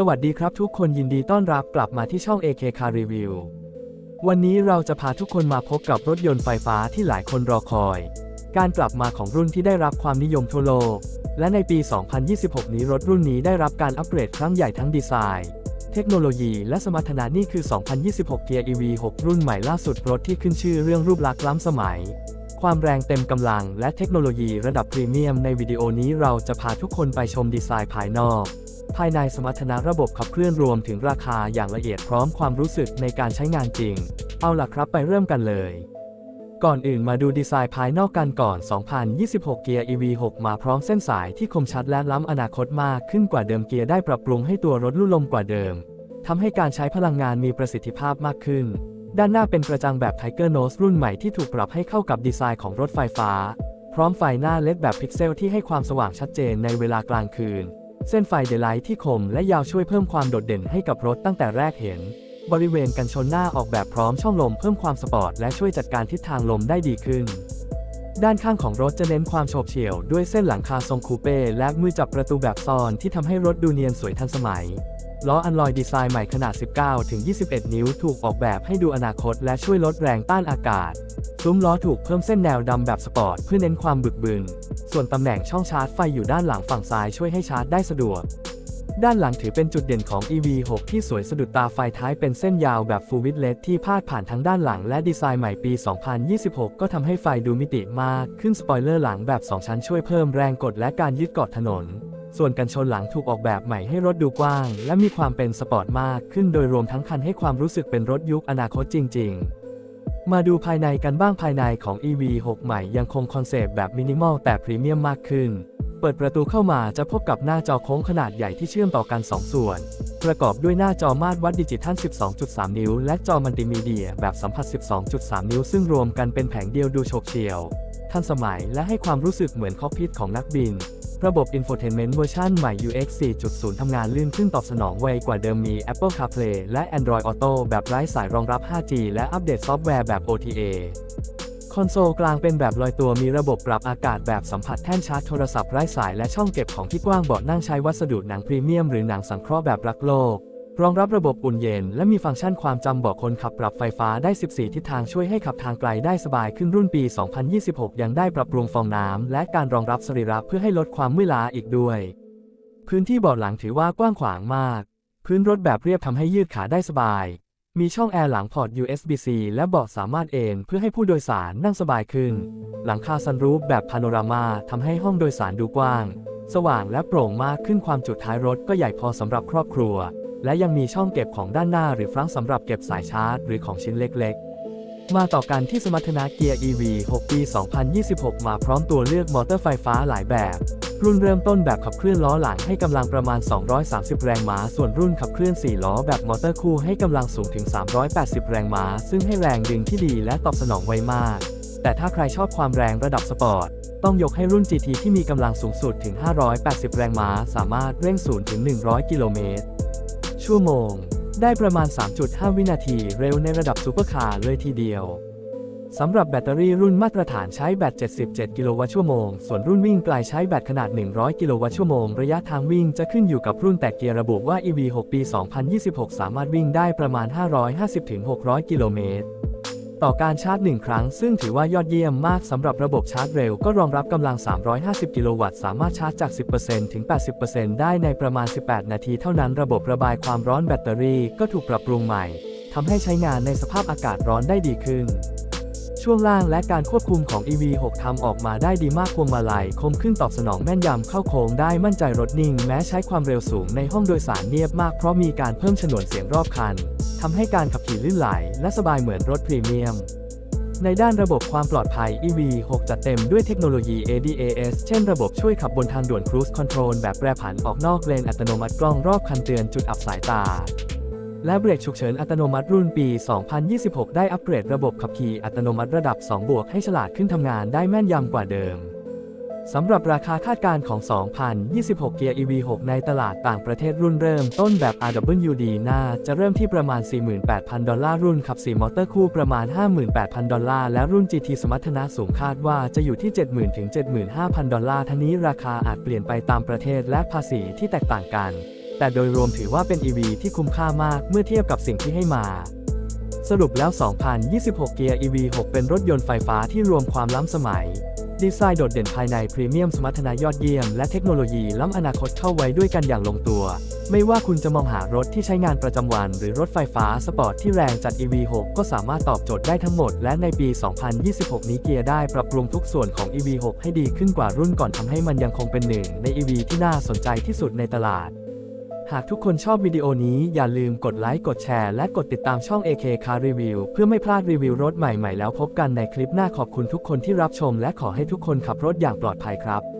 สวัสดีครับทุกคนยินดีต้อนรับกลับมาที่ช่อง AK Car Review วันนี้เราจะพาทุกคนมาพบกับรถยนต์ไฟฟ้าที่หลายคนรอคอย การกลับมาของรุ่นที่ได้รับความนิยมทั่วโลก และในปี 2026 นี้รถรุ่นนี้ได้รับการอัปเกรดครั้งใหญ่ทั้งดีไซน์ เทคโนโลยีและสมรรถนะนี่คือ 2026เกียร์ EV 6 รุ่นใหม่ล่าสุดรถที่ขึ้นชื่อเรื่องรูปลักษณ์ล้ำสมัย ความแรงเต็มกำลังและเทคโนโลยีระดับพรีเมียมในวิดีโอนี้เราจะพาทุกคนไปชมดีไซน์ภายนอก ภายในสมรรถนะระบบขับเคลื่อนรวมถึงราคาอย่างละเอียดพร้อมความรู้สึกในการใช้งานจริง เอาล่ะครับไปเริ่มกันเลยก่อนอื่นมาดูดีไซน์ภายนอกกันก่อน 2026 เกียร์ EV 6 มาพร้อมเส้นสายที่คมชัดและล้ำอนาคตมากขึ้นกว่าเดิมเกียร์ได้ปรับปรุงให้ตัวรถลุ่ลมกว่าเดิม ทำให้การใช้พลังงานมีประสิทธิภาพมากขึ้น ด้านหน้าเป็นกระจังแบบ Tiger Nose รุ่นใหม่ที่ถูกปรับให้เข้ากับดีไซน์ของรถไฟฟ้า พร้อมไฟหน้าเลดแบบพิกเซลที่ให้ความสว่างชัดเจนในเวลากลางคืน เส้นไฟเดลไลท์ที่คมและยาวช่วยเพิ่มความโดดเด่นให้กับรถตั้งแต่แรกเห็น บริเวณกันชนหน้าออกแบบพร้อมช่องลมเพิ่มความสปอร์ตและช่วยจัดการทิศทางลมได้ดีขึ้น ด้านข้างของรถจะเน้นความโฉบเฉี่ยวด้วยเส้นหลังคาทรงคูเป้และมือจับประตูแบบซอนที่ทำให้รถดูเนียนสวยทันสมัย ล้ออันลอยดีไซน์ใหม่ขนาด 19ถึง21 นิ้วถูกออกแบบให้ดูอนาคตและช่วยลดแรงต้านอากาศ ซุ้มล้อถูกเพิ่มเส้นแนวดำแบบสปอร์ตเพื่อเน้นความบึกบึน ส่วนตำแหน่งช่องชาร์จไฟอยู่ด้านหลังฝั่งซ้ายช่วยให้ชาร์จได้สะดวก ด้านหลังถือเป็นจุดเด่นของ EV6 ที่สวยสะดุดตาไฟท้ายเป็นเส้นยาวแบบ Full Width LED ที่พาดผ่านทั้งด้านหลังและดีไซน์ใหม่ปี 2026 ก็ทำให้ไฟดูมิติมากขึ้นสปอยเลอร์หลังแบบ 2 ชั้นช่วยเพิ่มแรงกดและการยึดเกาะถนน ส่วนกันชนหลังถูกออกแบบใหม่ให้รถดูกว้าง และมีความเป็นสปอร์ตมากขึ้นโดยรวมทั้งคันให้ความรู้สึกเป็นรถยุคอนาคตจริง ๆ มาดูภายในกันบ้างภายในของ EV6 ใหม่ยังคงคอนเซปต์แบบมินิมอลแต่พรีเมียมมากขึ้น เปิดประตูเข้ามาจะพบกับหน้าจอโค้งขนาดใหญ่ที่เชื่อมต่อกัน 2 ส่วน ประกอบด้วยหน้าจอมาตรวัดดิจิทัล 12.3 นิ้ว และจอมัลติมีเดียแบบสัมผัส 12.3 นิ้ว ซึ่งรวมกันเป็นแผงเดียวดูโฉบเฉี่ยว ทันสมัยและให้ความรู้สึกเหมือนคอกพิทของนักบิน ระบบ Infotainment เวอร์ชันใหม่ UX 4.0 ทำงานลื่นขึ้นตอบสนองไวกว่าเดิมมี Apple CarPlay และ Android Auto แบบไร้สายรองรับ 5G และอัปเดตซอฟต์แวร์แบบ OTA คอนโซลกลางเป็นแบบลอยตัวมีระบบปรับอากาศแบบสัมผัสแท่นชาร์จโทรศัพท์ไร้สายและช่องเก็บของที่กว้างเบาะนั่งใช้วัสดุหนังพรีเมียมหรือหนังสังเคราะห์แบบรักโลก รองรับระบบอุ่นเย็น และมีฟังก์ชันความจำบาะคนขับปรับไฟฟ้าได้ 14 ทิศทางช่วยให้ขับทางไกลได้สบายขึ้นรุ่นปี 2026 ยังได้ปรับปรุงฟองน้ำและการรองรับสรีระเพื่อให้ลดความเมื่อยล้าอีกด้วย พื้นที่เบาะหลังถือว่ากว้างขวางมาก พื้นรถแบบเรียบทำให้ยืดขาได้สบาย มีช่องแอร์หลังพอร์ต USB-C และเบาะสามารถเอนเพื่อให้ผู้โดยสารนั่งสบายขึ้น หลังคาซันรูฟแบบพาโนรามาทำให้ห้องโดยสารดูกว้าง สว่างและโปร่งมากขึ้นความจุท้ายรถก็ใหญ่พอสำหรับครอบครัว และยังมีช่องเก็บของด้านหน้าหรือฟรังสำหรับเก็บสายชาร์จหรือของชิ้นเล็กๆ มาต่อกันที่สมรรถนะเกียร์ EV 6 ปี 2026 มาพร้อมตัวเลือกมอเตอร์ไฟฟ้าหลายแบบ รุ่นเริ่มต้นแบบขับเคลื่อนล้อหลังให้กำลังประมาณ 230 แรงม้า ส่วนรุ่นขับเคลื่อน 4 ล้อแบบมอเตอร์คู่ให้กำลังสูงถึง 380 แรงม้า ซึ่งให้แรงดึงที่ดีและตอบสนองไวมาก แต่ถ้าใครชอบความแรงระดับสปอร์ตต้องยกให้รุ่น GT ที่มีกำลังสูงสุดถึง 580 แรงม้า สามารถเร่ง0ถึง 100 กิโลเมตร ชั่วโมง ได้ประมาณ 3.5 วินาทีเร็วในระดับซูเปอร์คาร์เลยทีเดียวสำหรับแบตเตอรี่รุ่นมาตรฐานใช้แบต 77 กิโลวัตต์ชั่วโมง ส่วนรุ่นวิ่งไกลใช้แบตขนาด 100 กิโลวัตต์ชั่วโมง ระยะทางวิ่งจะขึ้นอยู่กับรุ่นแต่เกียร์ระบุว่า EV 6 ปี 2026 สามารถวิ่งได้ประมาณ 550-600 กิโลเมตร ต่อการชาร์จ 1 ครั้ง ซึ่งถือว่ายอดเยี่ยมมากสำหรับระบบชาร์จเร็วก็รองรับกำลัง 350 กิโลวัตต์ สามารถชาร์จจาก 10%ถึง 80%ได้ในประมาณ 18 นาทีเท่านั้น ระบบระบายความร้อนแบตเตอรี่ก็ถูกปรับปรุงใหม่ทำให้ใช้งานในสภาพอากาศร้อนได้ดีขึ้น ช่วงล่างและการควบคุมของ EV6 ทำออกมาได้ดีมากพวงมาลัยคมขึ้นตอบสนองแม่นยำเข้าโค้งได้มั่นใจรถนิ่ง แม้ใช้ความเร็วสูงในห้องโดยสารเนียบมากเพราะมีการเพิ่มฉนวนเสียงรอบคัน ทำให้การขับขี่ลื่นไหลและสบายเหมือนรถพรีเมียม ในด้านระบบความปลอดภัย EV6 จัดเต็มด้วยเทคโนโลยี ADAS เช่นระบบช่วยขับบนทางด่วน Cruise Control แบบแปรผันออกนอกเลนอัตโนมัติกล้องรอบคันเตือนจุดอับสายตา และเบรกฉุกเฉินอัตโนมัติรุ่นปี 2026 ได้อัปเกรดระบบขับขี่อัตโนมัติระดับ 2 บวกให้ฉลาดขึ้นทำงานได้แม่นยำกว่าเดิม สำหรับราคาคาดการณ์ของ 2026 เกียร์ EV6 ในตลาดต่างประเทศรุ่นเริ่มต้นแบบ RWD น่าจะเริ่มที่ประมาณ 48,000 ดอลลาร์รุ่นขับ 4 มอเตอร์คู่ประมาณ 58,000 ดอลลาร์และรุ่น GT สมรรถนะสูงคาดว่าจะอยู่ที่ 70,000 ถึง 75,000 ดอลลาร์ทั้งนี้ราคาอาจเปลี่ยนไปตามประเทศและภาษีที่แตกต่างกัน แต่โดยรวมถือว่าเป็น EV ที่คุ้มค่ามากเมื่อเทียบกับสิ่งที่ให้มาสรุปแล้ว 2026 เกียร์ EV6 เป็นรถยนต์ไฟฟ้าที่รวมความล้ำสมัย ดีไซน์โดดเด่นภายในพรีเมียมสมรรถนะยอดเยี่ยมและเทคโนโลยีล้ำอนาคตเข้าไว้ด้วยกันอย่างลงตัว ไม่ว่าคุณจะมองหารถที่ใช้งานประจำวัน หรือรถไฟฟ้าสปอร์ตที่แรงจัด EV6 ก็สามารถตอบโจทย์ได้ทั้งหมด และในปี 2026 นี้เกียร์ได้ปรับปรุงทุกส่วนของ EV6 ให้ดีขึ้นกว่ารุ่นก่อนทำให้มันยังคงเป็นหนึ่งใน EV ที่น่าสนใจที่สุดในตลาด หากทุกคนชอบวิดีโอนี้อย่าลืมกดไลค์กดแชร์และกดติดตามช่อง AK Car Review เพื่อไม่พลาดรีวิวรถใหม่ๆ แล้วพบกันในคลิปหน้าขอบคุณทุกคนที่รับชม และขอให้ทุกคนขับรถอย่างปลอดภัยครับ